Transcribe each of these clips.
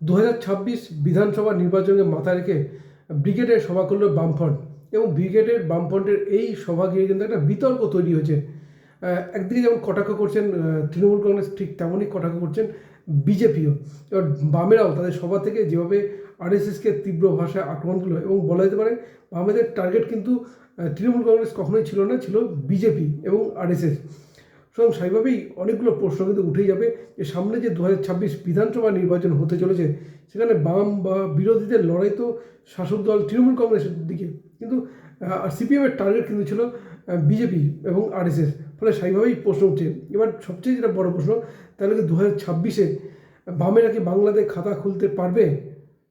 দু হাজার ছাব্বিশ বিধানসভা নির্বাচনকে মাথায় রেখে ব্রিগেডের সভা করল বামফ্রন্ট এবং ব্রিগেডের বামফ্রন্টের এই সভা ঘিরে কিন্তু একটা বিতর্ক তৈরি হয়েছে। একদিকে যেমন কটাক্ষ করছেন তৃণমূল কংগ্রেস ঠিক তেমনই কটাক্ষ করছেন বিজেপিও। এবার বামেরাও তাদের সভা থেকে যেভাবে আরএসএসকে তীব্র ভাষায় আক্রমণ করল এবং বলা যেতে পারে বামেদের টার্গেট কিন্তু তৃণমূল কংগ্রেস কখনোই ছিল না, ছিল বিজেপি এবং আরএসএস। সুতরাং সেইভাবেই অনেকগুলো প্রশ্ন কিন্তু উঠেই যাবে যে সামনে যে দু হাজার ছাব্বিশ বিধানসভা নির্বাচন হতে চলেছে, সেখানে বাম বা বিরোধীদের লড়াই তো শাসক দল তৃণমূল কংগ্রেসের দিকে। কিন্তু আর সিপিএমের টার্গেট কিন্তু ছিল বিজেপি এবং আরএসএস ফলে সেইভাবেই প্রশ্ন উঠছে। এবার সবচেয়ে যেটা বড় প্রশ্ন, তাহলে কি দু হাজার ছাব্বিশে বামেরা কি বাংলাদেশ খাতা খুলতে পারবে?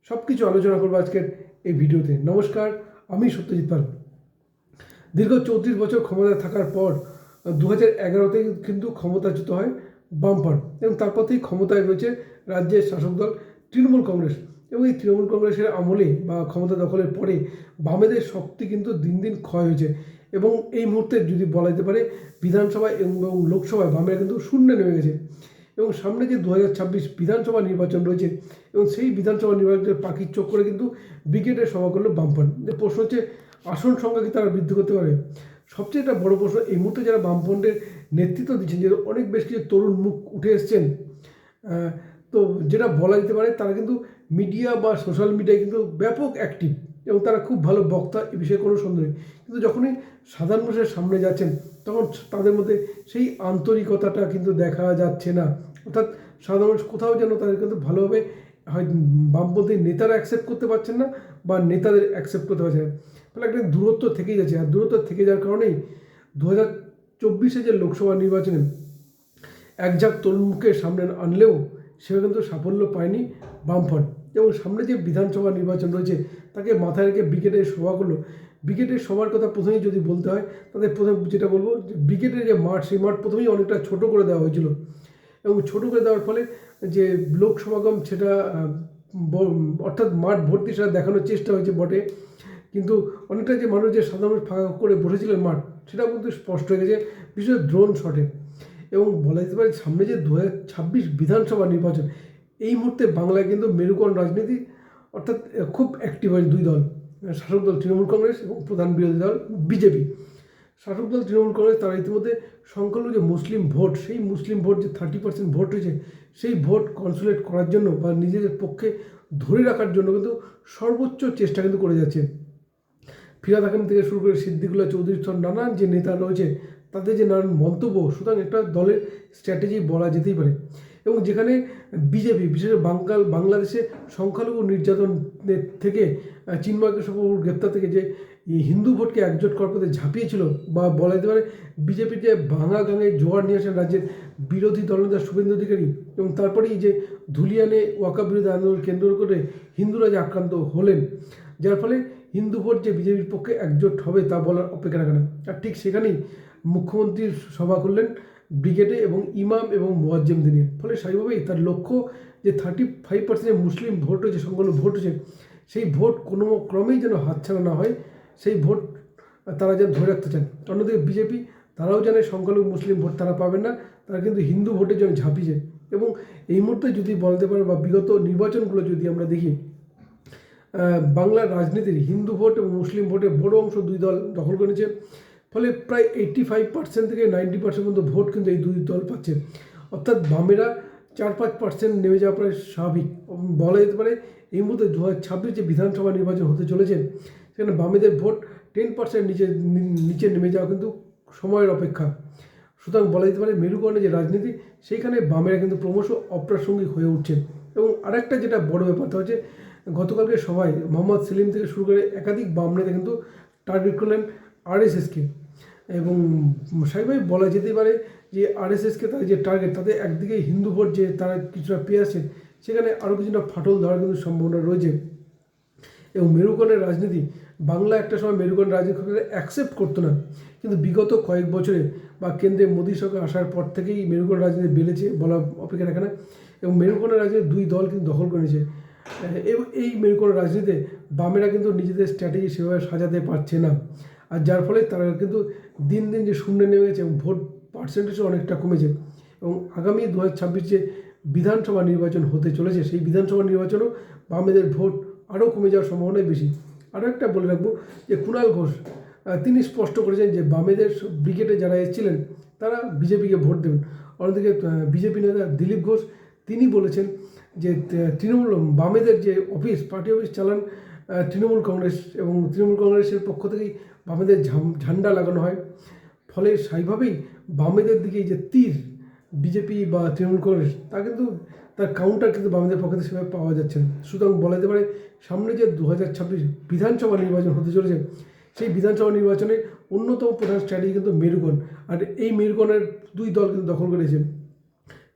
সব কিছু আলোচনা করব আজকের এই ভিডিওতে। নমস্কার, আমি সত্যজিৎ পাল। দীর্ঘ চৌত্রিশ বছর ক্ষমতায় থাকার পর দু হাজার এগারোতে কিন্তু ক্ষমতাচ্যুত হয় বামফ্রন্ট এবং তারপর থেকেই ক্ষমতায় রয়েছে রাজ্যের শাসক দল তৃণমূল কংগ্রেস এবং এই তৃণমূল কংগ্রেসের আমলে বা ক্ষমতা দখলের পরে বামেদের শক্তি কিন্তু দিন দিন ক্ষয় হয়েছে এবং এই মুহূর্তে যদি বলা যেতে পারে বিধানসভায় এবং লোকসভায় বামেরা কিন্তু শূন্য নেমে গেছে এবং সামনে যে দু হাজার ছাব্বিশ বিধানসভা নির্বাচন রয়েছে এবং সেই বিধানসভা নির্বাচনের পাখির চোখ করে কিন্তু ব্রিগেডের সভা করল বামফ্রন্ট প্রশ্ন হচ্ছে, আসন সংখ্যা কি তারা বৃদ্ধি করতে পারে সবচেয়ে একটা বড় প্রশ্ন, এই মুহূর্তে যারা বামফ্রন্টের নেতৃত্ব দিচ্ছেন, যে অনেক বেশ কিছু তরুণ মুখ উঠে এসছেন তো যেটা বলা যেতে পারে, তারা কিন্তু মিডিয়া বা সোশ্যাল মিডিয়ায় কিন্তু ব্যাপক অ্যাক্টিভ এবং তারা খুব ভালো বক্তা, এ বিষয়ে কোনো সন্দেহ নেই। কিন্তু যখনই সাধারণ মানুষের সামনে যাচ্ছেন, তখন তাদের মধ্যে সেই আন্তরিকতাটা কিন্তু দেখা যাচ্ছে না। অর্থাৎ সাধারণ মানুষ কোথাও যেন তাদের কিন্তু ভালোভাবে হয়, বামপন্থী নেতারা অ্যাকসেপ্ট করতে পারছেন না বা নেতাদের অ্যাকসেপ্ট করতে পারছেন না। ফলে একটা দূরত্ব থেকেই যাচ্ছে। আর দূরত্ব থেকে যাওয়ার কারণেই দু হাজার চব্বিশে যে লোকসভা নির্বাচনে একঝাঁক তরুণকে সামনে আনলেও সেটা কিন্তু সাফল্য পায়নি বামফ্রন্ট। এবং সামনে যে বিধানসভা নির্বাচন রয়েছে, তাকে মাথায় রেখে ব্রিগেডের সভা করল। ব্রিগেডের সবার কথা প্রথমেই যদি বলতে হয় তাদের প্রথমে যেটা বলব যে ব্রিগেডের যে মাঠ, সেই মাঠ প্রথমেই অনেকটা ছোট করে দেওয়া হয়েছিল। এবং ছোট করে দেওয়ার ফলে যে লোক সমাগম সেটা অর্থাৎ মাঠ ভর্তি সেটা দেখানোর চেষ্টা হয়েছে বটে। কিন্তু অনেকটা যে মানুষ যে সাধারণ ফাঁকা করে বসেছিলেন মাঠ, সেটা কিন্তু স্পষ্ট হয়ে গেছে, বিশেষ ড্রোন শটে এবং বলা যেতে পারে সামনে যে দু ছাব্বিশ বিধানসভা নির্বাচন, এই মুহূর্তে বাংলায় কিন্তু মেরুকরণ রাজনীতি, অর্থাৎ খুব অ্যাক্টিভ হয়েছে দুই দল শাসক দল তৃণমূল কংগ্রেস এবং প্রধান বিরোধী দল বিজেপি। শাসক দল তৃণমূল কংগ্রেস, তারা ইতিমধ্যে সংখ্যালঘু যে মুসলিম ভোট, সেই মুসলিম ভোট যে থার্টি পার্সেন্ট ভোট রয়েছে, সেই ভোট কনসুলেট করার জন্য বা নিজেদের পক্ষে ধরে রাখার জন্য কিন্তু সর্বোচ্চ চেষ্টা কিন্তু করে যাচ্ছে। ফিরাদ হাকিম থেকে শুরু করে সিদ্দিকুল্লাহ চৌধুরী নানান যে নেতা রয়েছে, তাদের যে নানান মন্তব্য, সুতরাং একটা দলের স্ট্র্যাটেজি বলা যেতেই পারে। এবং যেখানে বিজেপি, বিশেষ বাঙ্গাল বাংলাদেশে সংখ্যালঘু নির্যাতনের থেকে চিন্ময়কে সহ গ্রেপ্তার থেকে যে হিন্দু ভোটকে একজোট করার পথে ঝাঁপিয়েছিল, বা বলা যেতে পারে বিজেপির যে ভাঙা গাঙে জোয়ার নিয়ে আসেন রাজ্যের বিরোধী দলনেতা শুভেন্দু অধিকারী এবং তারপরেই যে ধুলিয়ানে ওয়াকা বিরোধী আন্দোলন কেন্দ্র করে হিন্দুরা যে আক্রান্ত হলেন, যার ফলে হিন্দু ভোট যে বিজেপির পক্ষে একজোট হবে তা বলার অপেক্ষা রাখে না। আর ঠিক সেখানেই মুখ্যমন্ত্রীর সভা করলেন ব্রিগেডে এবং ইমাম এবং মোয়াজ্জেমদের নিয়ে। ফলে স্বাভাবিকভাবেই তার লক্ষ্য যে thirty five percent Muslim vote হয়েছে সংখ্যালঘু ভোট হয়েছে সেই ভোট কোনো ক্রমেই যেন হাতছাড়া না হয়, সেই ভোট তারা যেন ধরে রাখতে চান। অন্যদিকে বিজেপি, তারাও জানে সংখ্যালঘু মুসলিম ভোট তারা পাবেন না, তারা কিন্তু হিন্দু ভোটের জন্য ঝাঁপিয়েছে এবং এই মুহূর্তে যদি বলতে পারে বা বিগত নির্বাচনগুলো যদি আমরা দেখি বাংলার রাজনীতির হিন্দু ভোট এবং মুসলিম ভোটে বড় অংশ দুই দল দখল করেছে। ফলে প্রায় এইট্টি ফাইভ পার্সেন্ট থেকে নাইনটি পার্সেন্ট পর্যন্ত ভোট কিন্তু এই দুই দল পাচ্ছে। অর্থাৎ বামেরা চার পাঁচ পার্সেন্ট নেমে যাওয়া প্রায় স্বাভাবিক। বলা যেতে পারে এই মুহূর্তে দু হাজার ছাব্বিশ যে বিধানসভা নির্বাচন হতে চলেছে, সেখানে বামেদের ভোট টেন পার্সেন্ট নিচে নিচে নেমে যাওয়া কিন্তু সময়ের অপেক্ষা। সুতরাং বলা যেতে পারে মেরুকরণের যে রাজনীতি, সেইখানে বামেরা কিন্তু ক্রমশ অপ্রাসঙ্গিক হয়ে উঠছে। এবং আরেকটা যেটা বড় ব্যাপারটা হচ্ছে গতকালকে সবাই মোহাম্মদ সেলিম থেকে শুরু করে একাধিক বাম নেতা কিন্তু টার্গেট করলেন আরএসএসকে এবং স্বাভাবিক বলা যেতেই পারে যে আরএসএসকে তাদের যে টার্গেট তাদের একদিকে হিন্দু ভোট যে তারা কিছুটা পেয়ে আসছে, সেখানে আরও কিছুটা ফাটল ধরার কিন্তু সম্ভাবনা রয়েছে। এবং মেরুকরণের রাজনীতি, বাংলা একটা সময় মেরুকরণ রাজনীতি অ্যাকসেপ্ট করতো না। কিন্তু বিগত কয়েক বছরে বা কেন্দ্রে মোদী সরকার আসার পর থেকেই মেরুকরণ রাজনীতি বেড়েছে বলা অপেক্ষা রাখে না। এবং মেরুকরণের রাজনীতি দুই দল কিন্তু দখল করেছে। এই মেরুকরণ রাজনীতিতে বামেরা কিন্তু নিজেদের স্ট্র্যাটেজি সেভাবে সাজাতে পারছে না। আর যার ফলে তারা কিন্তু দিন দিন যে শূন্য নেমে গেছে এবং ভোট পার্সেন্টেজও অনেকটা কমেছে। এবং আগামী দু হাজার ছাব্বিশ যে বিধানসভা নির্বাচন হতে চলেছে, সেই বিধানসভা নির্বাচনেও বামেদের ভোট আরও কমে যাওয়ার সম্ভাবনাই বেশি। আরও একটা বলে রাখব যে কুণাল ঘোষ তিনি স্পষ্ট করেছেন যে বামেদের ব্রিগেডে যারা এসেছিলেন, তারা বিজেপিকে ভোট দেবেন। অন্যদিকে বিজেপি নেতা দিলীপ ঘোষ, তিনি বলেছেন যে তৃণমূল, বামেদের যে অফিস, পার্টি অফিস চালান তৃণমূল কংগ্রেস এবং তৃণমূল কংগ্রেসের পক্ষ থেকেই বামেদের ঝান্ডা লাগানো হয়। ফলে সেইভাবেই বামেদের দিকে যে তীর, বিজেপি বা তৃণমূল কংগ্রেস, তা কিন্তু, তার কাউন্টার কিন্তু বামেদের পক্ষে থেকে সেভাবে পাওয়া যাচ্ছে না। সুতরাং বলা যেতে পারে, সামনে যে দু হাজার ছাব্বিশ বিধানসভা নির্বাচন হতে চলেছে, সেই বিধানসভা নির্বাচনে অন্যতম প্রধান স্ট্র্যাটেজি কিন্তু মেরুগণ আর এই মেরুগণের দুই দল কিন্তু দখল করেছে।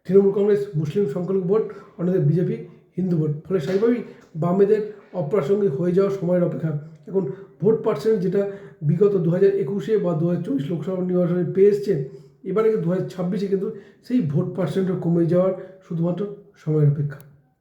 তৃণমূল কংগ্রেস, মুসলিম সংখ্যালঘু ভোট অন্যদের বিজেপি, হিন্দু ভোট ফলে সেইভাবেই বামেদের অপ্রাসঙ্গিক হয়ে যাওয়ার সময়ের অপেক্ষা। এখন ভোট পার্সেন্ট যেটা বিগত দু হাজার একুশে বা দু হাজার চব্বিশ লোকসভা নির্বাচনে পেয়ে এসছে, এবারে কিন্তু দু হাজার ছাব্বিশে কিন্তু সেই ভোট পার্সেন্টও কমে যাওয়ার শুধুমাত্র সময়ের অপেক্ষা।